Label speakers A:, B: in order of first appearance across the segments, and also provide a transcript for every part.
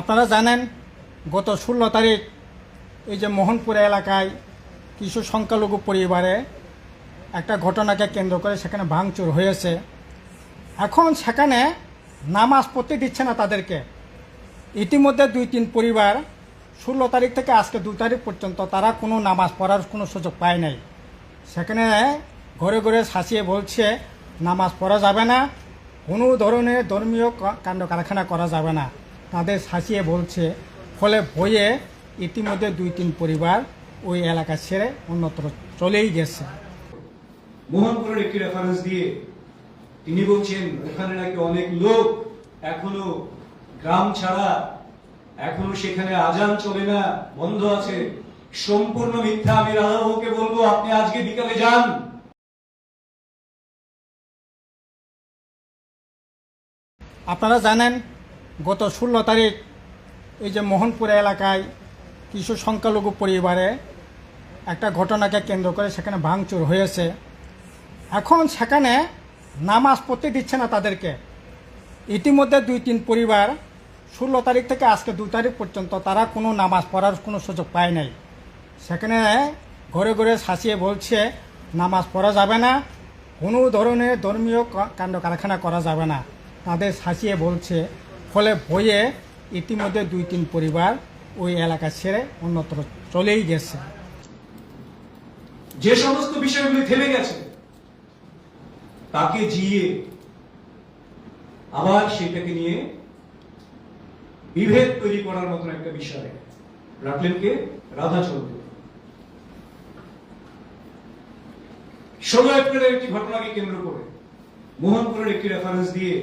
A: আপনারা জানেন, গত ষোলো তারিখ এই যে মোহনপুর এলাকায় কিছু সংখ্যালঘু পরিবারে একটা ঘটনাকে কেন্দ্র করে সেখানে ভাঙচুর হয়েছে। এখন সেখানে নামাজ পড়তে দিচ্ছে না তাদেরকে। ইতিমধ্যে দুই তিন পরিবার ষোলো তারিখ থেকে আজকে দু তারিখ পর্যন্ত তারা কোনো নামাজ পড়ার কোনো সুযোগ পায় নাই। সেখানে ঘরে ঘরে শাসিয়ে বলছে, নামাজ পড়া যাবে না। কোনো ধরনের ধর্মীয় কাণ্ড কারখানা করা যাবে না। তাদের শাসিয়ে বলছে ফলে বইয়ে ইতিমধ্যে দুই তিন পরিবার ওই এলাকা ছেড়ে অন্যত্র চলেই গেছে।
B: মোহনপুরের একটি রেফারেন্স দিয়ে তিনি বলছেন ওখানে নাকি অনেক লোক এখনও গ্রাম ছাড়া এখনও সেখানে আজান চলে না বন্ধ আছে। সম্পূর্ণ মিথ্যা আমি রাধাবাবুকে বলব আপনি আজকে বিকালে যান।
A: আপনারা জানেন গত ষোলো তারিখ এই যে মোহনপুর এলাকায় কিছু সংখ্যালঘু পরিবারে একটা ঘটনাকে কেন্দ্র করে সেখানে ভাঙচুর হয়েছে। এখন সেখানে নামাজ পড়তে দিচ্ছে না তাদেরকে। ইতিমধ্যে দুই তিন পরিবার ষোলো তারিখ থেকে আজকে দু তারিখ পর্যন্ত তারা কোনো নামাজ পড়ার কোনো সুযোগ পায় নাই। সেখানে ঘরে ঘরে শাসিয়ে বলছে, নামাজ পড়া যাবে না। কোনো ধরনের ধর্মীয় কাণ্ড কারখানা করা যাবে না। তাদের শাসিয়ে বলছে ফলে ভয়ে ইতিমধ্যে দুই তিন পরিবার ওই এলাকা ছেড়ে অন্যত্র চলেই গেছে।
B: যে সমস্ত বিষয়গুলি থেমে গেছে, তাকে জিয়ে আবার সেটাকে নিয়ে বিভেদ তৈরি করার মতন একটা বিষয় রাখলেন কে রাধা চৌধুরী ষোলো এপ্রিলের একটি ঘটনাকে কেন্দ্র করে মোহনপুরের একটি রেফারেন্স দিয়ে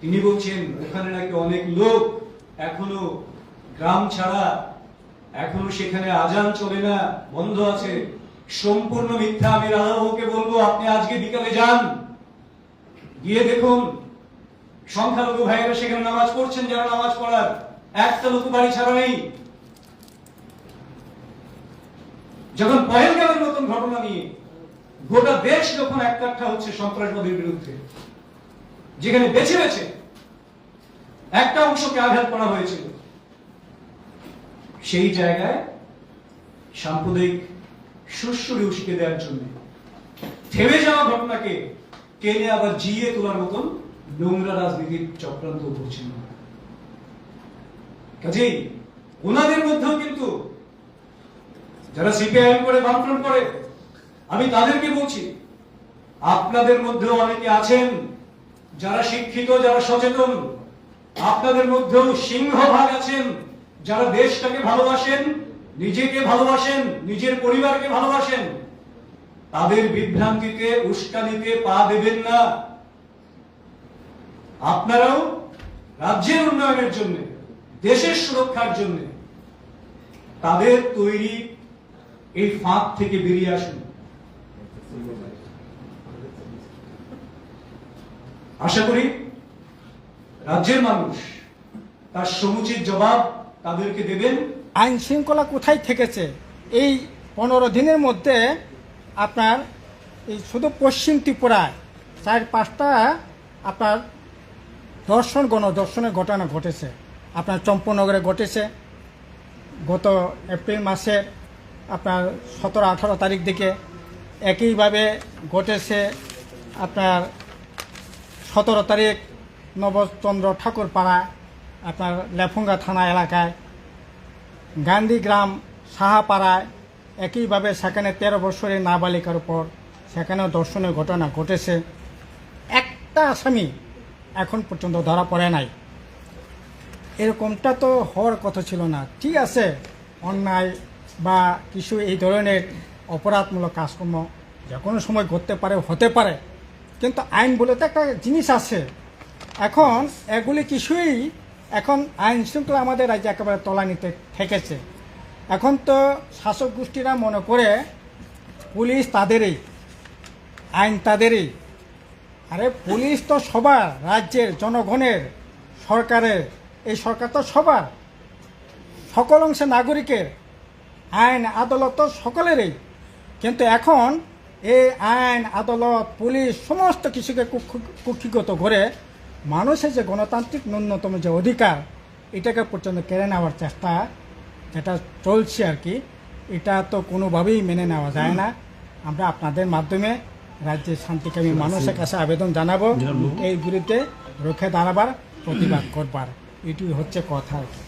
B: তিনি বলছেন, ওখানে নাকি অনেক লোক, এখনও গ্রাম ছাড়া, এখনও সেখানে আজান চলে না, বন্ধ আছে। সম্পূর্ণ মিথ্যা, আমি রাধাবাবুকে বলব, আপনি আজকে বিকালে যান। গিয়ে দেখুন, সংখ্যালঘু ভাইয়েরা সেখানে নামাজ পড়ছেন, যারা নামাজ পড়ার, একটা লোক বাড়ি ছাড়া নেই। যখন পহেলগামের মতন ঘটনা নিয়ে গোটা দেশ যখন একটা হচ্ছে সন্ত্রাসবাদীর বিরুদ্ধে যেখানে বেছে বেছে একটা অংশকে আঘাত করা হয়েছিল, সেই জায়গায় সাম্প্রদায়িক সুশ্বরে উস্কে দেওয়ার জন্য থেমে যাওয়া ঘটনাকে টেনে আবার জিয়ে তোলার মতন নোংরা রাজনীতির চক্রান্ত করছেন কাজেই ওনাদের মধ্যেও কিন্তু যারা সিপিআইএম করে বামফ্রন্ট করে, আমি তাদেরকে বলছি, আপনাদের মধ্যেও অনেকে আছেন যারা শিক্ষিত, যারা সচেতন, আপনাদের মধ্যেও সিংহভাগ আছেন, যারা দেশটাকে ভালোবাসেন, নিজেকে ভালোবাসেন, নিজের পরিবারকে ভালোবাসেন, তাদের বিভ্রান্তিতে, উস্কানিতে পা দেবেন না। আপনারাও রাজ্যের উন্নয়নের জন্য, দেশের সুরক্ষার জন্য, তাদের তৈরি এই ফাঁক থেকে বেরিয়ে আসুন। আশা করি রাজ্যের মানুষ তার সমুচিত জবাব তাদেরকে দেবেন।
A: আইন শৃঙ্খলা কোথায় থেকেছে? এই পনেরো দিনের মধ্যে আপনার এই শুধু পশ্চিম ত্রিপুরায় চার পাঁচটা আপনার দর্শন গণদর্শনের ঘটনা ঘটেছে। আপনার চম্পনগরে ঘটেছে। গত এপ্রিল মাসে আপনার সতেরো আঠারো তারিখ দিকে একইভাবে ঘটেছে আপনার সতেরো তারিখ নবচন্দ্র ঠাকুর পাড়া আপনার লেফুঙ্গা থানা এলাকায়। গান্ধীগ্রাম সাহাপাড়ায় একইভাবে সেখানে তেরো বছরের নাবালিকার উপর সেখানেও দর্শনের ঘটনা ঘটেছে। একটা আসামি এখন পর্যন্ত ধরা পড়ে নাই। এরকমটা তো হওয়ার কথা ছিল না। ঠিক আছে, অন্যায় বা কিছু এই ধরনের অপরাধমূলক কাজকর্ম যে কোনো সময় ঘটতে পারে, হতে পারে। কিন্তু আইন বলে তো একটা জিনিস আছে। এখন এগুলি কিছুই এখন আইন শৃঙ্খলা আমাদের রাজ্যে একেবারে তলানিতে ঠেকেছে। এখন তো শাসক গোষ্ঠীরা মনে করে পুলিশ তাদেরই, আইন তাদেরই। আরে পুলিশ তো সবার, রাজ্যের জনগণের, সরকারের, এই সরকার তো সবার। সকল অংশে নাগরিকের, আইন আদালত তো সকলেরই। কিন্তু এখন এই আইন আদালত পুলিশ সমস্ত কিছুকে কুক্ষি- কুক্ষিগত করে মানুষের যে গণতান্ত্রিক ন্যূনতম যে অধিকার এটাকে পর্যন্ত কেড়ে নেওয়ার চেষ্টা যেটা চলছে আর কি এটা তো কোনোভাবেই মেনে নেওয়া যায় না। আমরা আপনাদের মাধ্যমে রাজ্যের শান্তিকামী মানুষের কাছে আবেদন জানাব এই বিরুদ্ধে রুখে দাঁড়াবার প্রতিবাদ করবার। এটি হচ্ছে কথা আর কি।